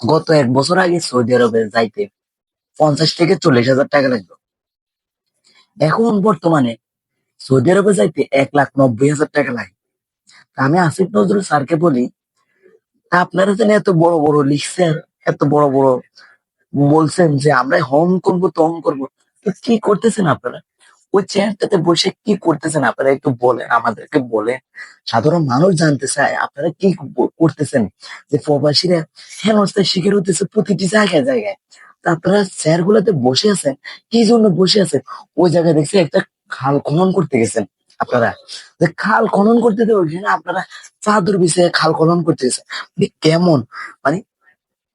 গত এক বছর আগে সৌদি আরবে যাইতে পঞ্চাশ থেকে চল্লিশ হাজার টাকা লাগতো এখন বর্তমানে সৌদি আরবে যাইতে এক লাখ নব্বই হাজার টাকা লাগে। আমি আসিফ নজরুল স্যারকে বলি আপনারা যেন এত বড় বড় লিখছেন, এত বড় বড় বলছেন যে আমরা হম করব তম করব, তো কি করতেছেন আপনারা? ওই চেয়ারটাতে বসে কি করতেছেন? আপনারা একটু বলেন, আমাদেরকে বলেন। সাধারণ মানুষ জানতে চায়, আপনারা কি করতেছেন? যে প্রবাসীরা হেনস্থার শিকার হতেছে প্রতিটি জায়গায় জায়গায়। তা আপনারা চেয়ার গুলাতে বসে আছেন? কি জন্য বসে আছেন? ওই জায়গায় দেখছি একটা খাল খনন করতে গেছেন আপনারা। যে খাল খনন করতে দেবে ওইখানে আপনারা চাদর বিছিয়ে খাল খনন করতে গেছেন। মানে কেমন? মানে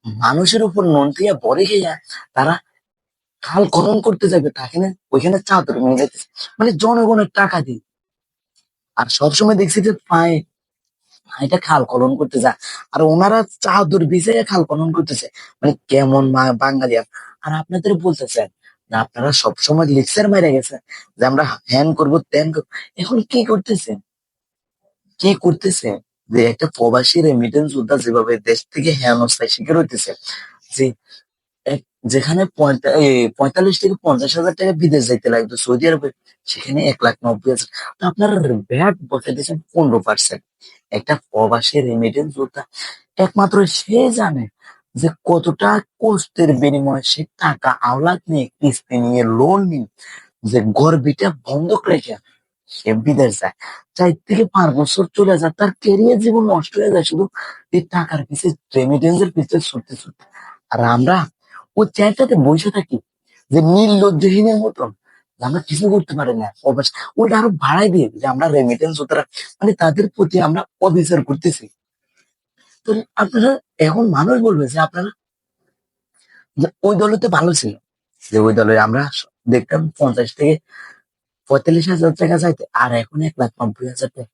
মানুষের উপর নুন দিয়ে বরে গিয়ে তারা খাল খনন করতে যাবে, তাকে ওইখানে চাদর নিয়ে যাইতেছে মানে জনগণের টাকা দিয়ে। আর সবসময় দেখছি যে পায়ে এটা খাল খনন করতে যায়। আর ওনারা চাদর বিছিয়ে খাল খনন করতেছে। মানে কেমন বাঙালি আর আপনাদের বলতেছেন যে আপনারা সবসময় লিক্সার মেরে গেছেন যে আমরা হ্যান করব, ত্যান করব। এখন কি করতেছেন? কি করতেছে? যে একটা প্রবাসী রেমিটেন্স যোদ্ধা যেভাবে দেশ থেকে হেনস্থায় শিকার হইতেছে, যে যেখানে পঁয়তাল্লিশ থেকে পঞ্চাশ হাজার টাকা বিদেশ যাইতে লাগতো, সৌদি আরবে, সেখানে এক লাখ নব্বই হাজার। তো আপনারা ভ্যাট বসে দিয়েছেন পনেরো পার্সেন্ট একটা প্রবাসী রেমিটেন্স যোদ্ধা, একমাত্র সে জানে যে কতটা কষ্টের বিনিময়ে সে টাকা আওলাদ নিয়ে, কিস্তি নিয়ে লোন নিয়ে, যে গর্বিটা বন্ধক রেখে সে বিদেশ যায়। চার থেকে পাঁচ বছর চলে যায়, তার কেরিয়ার জীবন নষ্ট হয়ে যায় শুধু এই টাকার পিছিয়ে রেমিটেন্সের পিছিয়ে ছুটতে ছুটতে। আর আমরা ওই চেয়ারটাতে বসে থাকি যে নির্লজ্জহীনের মতন আমরা কিছু করতে পারি না। অবশ্য ওটা আরও বাড়াই দিয়ে যে আমরা রেমিটেন্স ওতারা মানে তাদের প্রতি আমরা অবিচার করতেছি। তো আপনারা, এখন মানুষ বলবে যে আপনারা ওই দলতে ভালো ছিল, যে ওই দলে আমরা দেখতাম পঞ্চাশ থেকে পঁয়তাল্লিশ হাজার টাকা চাইতে, আর এখন এক লাখ নব্বই হাজার টাকা।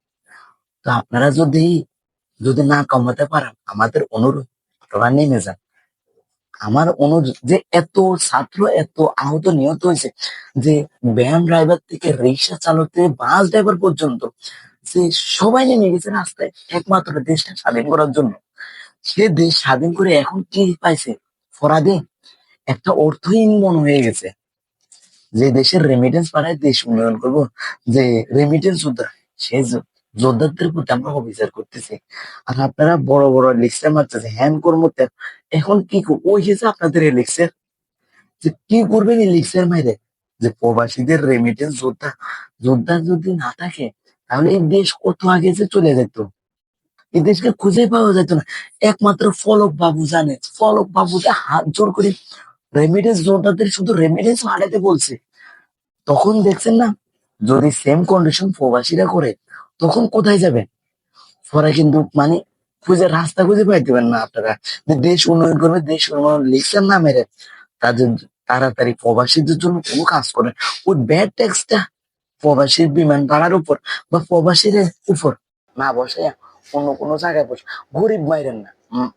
তো আপনারা যদি যদি না কমাতে পারেন, আমাদের অনুরোধ, আপনারা নেমে যান। আমার অনুরোধ যে এত ছাত্র, এত আহত, নিহত হয়েছে যে ভ্যান ড্রাইভার থেকে রিক্সা চালক থেকে বাস ড্রাইভার পর্যন্ত যে সবাই নেমে গেছে রাস্তায় একমাত্র দেশটা স্বাধীন করার জন্য। সে দেশ স্বাধীন করে এখন কি পাইছে? ফরাদে, একটা অর্থহীন মন হয়ে গেছে। যে দেশের রেমিটেন্স পাঠায় দেশ উন্নয়ন করব, যে রেমিটেন্স যোদ্ধা সে যোদ্ধাদের প্রতি আমরা অবিচার করতেছি? আর আপনারা বড় বড় লেকচার মারতেছে হ্যান কর্ম এখন কি ওই হিসেবে আপনাদের এই যে কি করবেন এই মাইরে? যে প্রবাসীদের রেমিটেন্স যোদ্ধা যোদ্ধা যদি না থাকে, তাহলে এই দেশ কত আগে যে চলে যেত? এই দেশকে খুঁজে পাওয়া যেত না। একমাত্র ফলক বাবু জানে, ফলক বাবুকে হাত জোর করে রেমিটেন্স যোদ্ধাদের শুধু রেমিটেন্স হারাতে বলছে। তখন দেখছেন না, যদি সেম কন্ডিশন প্রবাসীরা করে তখন কোথায় যাবেন? পরে কিন্তু মানে খুঁজে রাস্তা খুঁজে পাইতেবেন না আপনারা। যে দেশ উন্নয়ন করবে, দেশ উন্নয়ন লিখছেন না মেরে। তাদের তাড়াতাড়ি প্রবাসীদের জন্য কোনো কাজ করেন। ওই ব্যাড ট্যাক্সটা প্রবাসীর বিমান ভাড়ার উপর বা প্রবাসীর উপর না বসে অন্য কোনো জায়গায় বসে। গরিব মাইরেন না।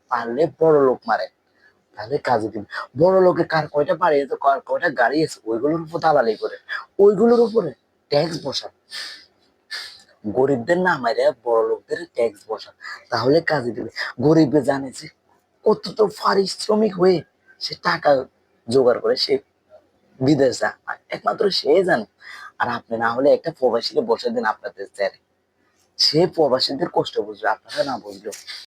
পারলে বড় লোক মারেন। তাহলে কাজে দিন বড় লোকে কার কয়টা বাড়ি কার কয়টা গাড়ি আছে, ওইগুলোর উপর দালালি করে ওইগুলোর উপরে ট্যাক্স বসান। গরিবদের না মারে বড় লোকদের ট্যাক্স বসা তাহলে কাজে দেবে। গরিবে জানে যে কত তো পারিশ্রমিক হয়ে সে টাকা জোগাড় করে সে বিদেশ যা একমাত্র সে জানে। আর আপনি না হলে একটা প্রবাসীকে বসে দিন আপনাদের চেয়ারে সে প্রবাসীদের কষ্ট বুঝবে, আপনারা না বুঝলো